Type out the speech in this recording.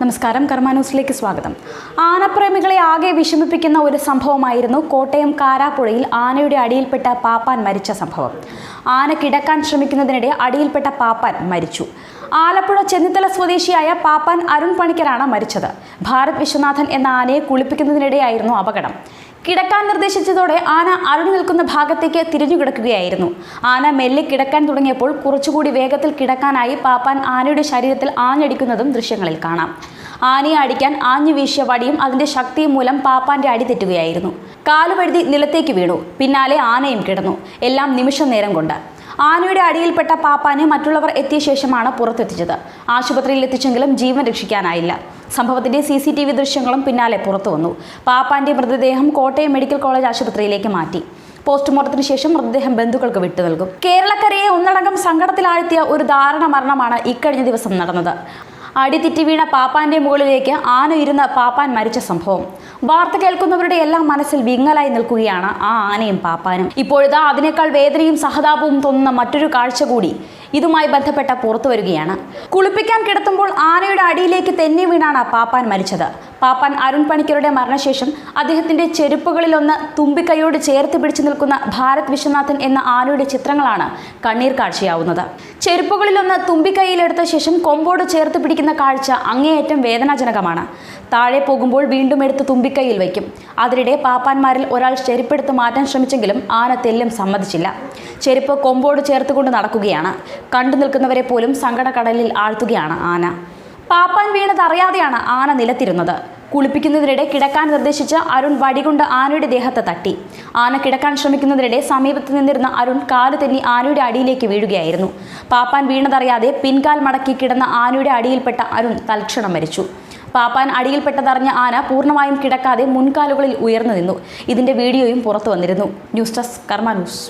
നമസ്കാരം കർമാന്യൂസിലേക്ക് സ്വാഗതം. ആനപ്രേമികളെ ആകെ വിഷമിപ്പിക്കുന്ന ഒരു സംഭവമായിരുന്നു കോട്ടയം കാരാപ്പുഴയിൽ ആനയുടെ അടിയിൽപ്പെട്ട പാപ്പാൻ മരിച്ച സംഭവം. ആന കിടക്കാൻ ശ്രമിക്കുന്നതിനിടെ അടിയിൽപ്പെട്ട പാപ്പാൻ മരിച്ചു. ആലപ്പുഴ ചെന്നിത്തല സ്വദേശിയായ പാപ്പാൻ അരുൺ പണിക്കരാണ് മരിച്ചത്. ഭാരത് വിശ്വനാഥൻ എന്ന ആനയെ കുളിപ്പിക്കുന്നതിനിടെയായിരുന്നു അപകടം. കിടക്കാൻ നിർദ്ദേശിച്ചതോടെ ആന അരുണി നിൽക്കുന്ന ഭാഗത്തേക്ക് തിരിഞ്ഞു കിടക്കുകയായിരുന്നു ആന മെല്ലെ കിടക്കാൻ തുടങ്ങിയപ്പോൾ കുറച്ചുകൂടി വേഗത്തിൽ കിടക്കാനായി പാപ്പാൻ ആനയുടെ ശരീരത്തിൽ ആഞ്ഞടിക്കുന്നതും ദൃശ്യങ്ങളിൽ കാണാം. ആനയെ അടിക്കാൻ ആഞ്ഞു വീശിയ വടിയും അതിന്റെ ശക്തിയും മൂലം പാപ്പാന്റെ അടി തെറ്റുകയായിരുന്നു. കാലുവഴുതി നിലത്തേക്ക് വീണു. പിന്നാലെ ആനയും കിടന്നു. എല്ലാം നിമിഷം നേരം കൊണ്ട്. ആനയുടെ അടിയിൽപ്പെട്ട പാപ്പാനെ മറ്റുള്ളവർ എത്തിയ ശേഷമാണ് പുറത്തെത്തിച്ചത്. ആശുപത്രിയിൽ എത്തിച്ചെങ്കിലും ജീവൻ രക്ഷിക്കാനായില്ല. സംഭവത്തിന്റെ സി സി ടി വി ദൃശ്യങ്ങളും പിന്നാലെ പുറത്തു വന്നു. പാപ്പാന്റെ മൃതദേഹം കോട്ടയം മെഡിക്കൽ കോളേജ് ആശുപത്രിയിലേക്ക് മാറ്റി. പോസ്റ്റ്മോർട്ടത്തിന് ശേഷം മൃതദേഹം ബന്ധുക്കൾക്ക് വിട്ടു നൽകും. കേരളക്കരയെ ഒന്നടങ്കം സങ്കടത്തിലാഴ്ത്തിയ ഒരു ദാരുണ മരണമാണ് ഇക്കഴിഞ്ഞ ദിവസം നടന്നത്. അടിതെറ്റി വീണ പാപ്പാന്റെ മുകളിലേക്ക് ആന ഇരുന്ന് പാപ്പാൻ മരിച്ച സംഭവം. വാർത്ത കേൾക്കുന്നവരുടെ എല്ലാം മനസ്സിൽ വിങ്ങലായി നിൽക്കുകയാണ് ആ ആനയും പാപ്പാനും. ഇപ്പോഴിതാ അതിനേക്കാൾ വേദനയും സഹതാപവും തോന്നുന്ന മറ്റൊരു കാഴ്ച കൂടി ഇതുമായി ബന്ധപ്പെട്ട പുറത്തു വരികയാണ്. കുളിപ്പിക്കാൻ കിടത്തുമ്പോൾ ആനയുടെ അടിയിലേക്ക് തെന്നി വീണാണ് പാപ്പാൻ മരിച്ചത്. പാപ്പാൻ അരുൺ പണിക്കരുടെ മരണശേഷം അദ്ദേഹത്തിന്റെ ചെരുപ്പുകളിലൊന്ന് തുമ്പിക്കൈയോട് ചേർത്ത് പിടിച്ചു നിൽക്കുന്ന ഭാരത് വിശ്വനാഥൻ എന്ന ആനയുടെ ചിത്രങ്ങളാണ് കണ്ണീർ കാഴ്ചയാവുന്നത്. ചെരുപ്പുകളിലൊന്ന് തുമ്പിക്കൈയിലെടുത്ത ശേഷം കൊമ്പോട് ചേർത്ത് പിടിക്കുന്ന കാഴ്ച അങ്ങേയറ്റം വേദനാജനകമാണ്. താഴെ പോകുമ്പോൾ വീണ്ടും എടുത്ത് തുമ്പിക്കൈയിൽ വയ്ക്കും. അതിനിടെ പാപ്പാന്മാരിൽ ഒരാൾ ചെരുപ്പെടുത്ത് മാറ്റാൻ ശ്രമിച്ചെങ്കിലും ആന തെല്ലും സമ്മതിച്ചില്ല. ചെരുപ്പ് കൊമ്പോട് ചേർത്തുകൊണ്ട് നടക്കുകയാണ്. കണ്ടു നിൽക്കുന്നവരെ പോലും സങ്കടക്കടലിൽ ആഴ്ത്തുകയാണ് ആന. പാപ്പാൻ വീണത് അറിയാതെയാണ് ആന നിലത്തിരുന്നത്. കുളിപ്പിക്കുന്നതിനിടെ കിടക്കാൻ നിർദ്ദേശിച്ച അരുൺ വടികൊണ്ട് ആനയുടെ ദേഹത്ത് തട്ടി. ആന കിടക്കാൻ ശ്രമിക്കുന്നതിനിടെ സമീപത്ത് നിന്നിരുന്ന അരുൺ കാൽ തെന്നി ആനയുടെ അടിയിലേക്ക് വീഴുകയായിരുന്നു. പാപ്പാൻ വീണതറിയാതെ പിൻകാൽ മടക്കി കിടന്ന ആനയുടെ അടിയിൽപ്പെട്ട അരുൺ തൽക്ഷണം മരിച്ചു. പാപ്പാൻ അടിയിൽപ്പെട്ടതറിഞ്ഞ ആന പൂർണമായും കിടക്കാതെ മുൻകാലുകളിൽ ഉയർന്നു നിന്നു. ഇതിന്റെ വീഡിയോയും പുറത്തു വന്നിരുന്നു. News desk Karma news.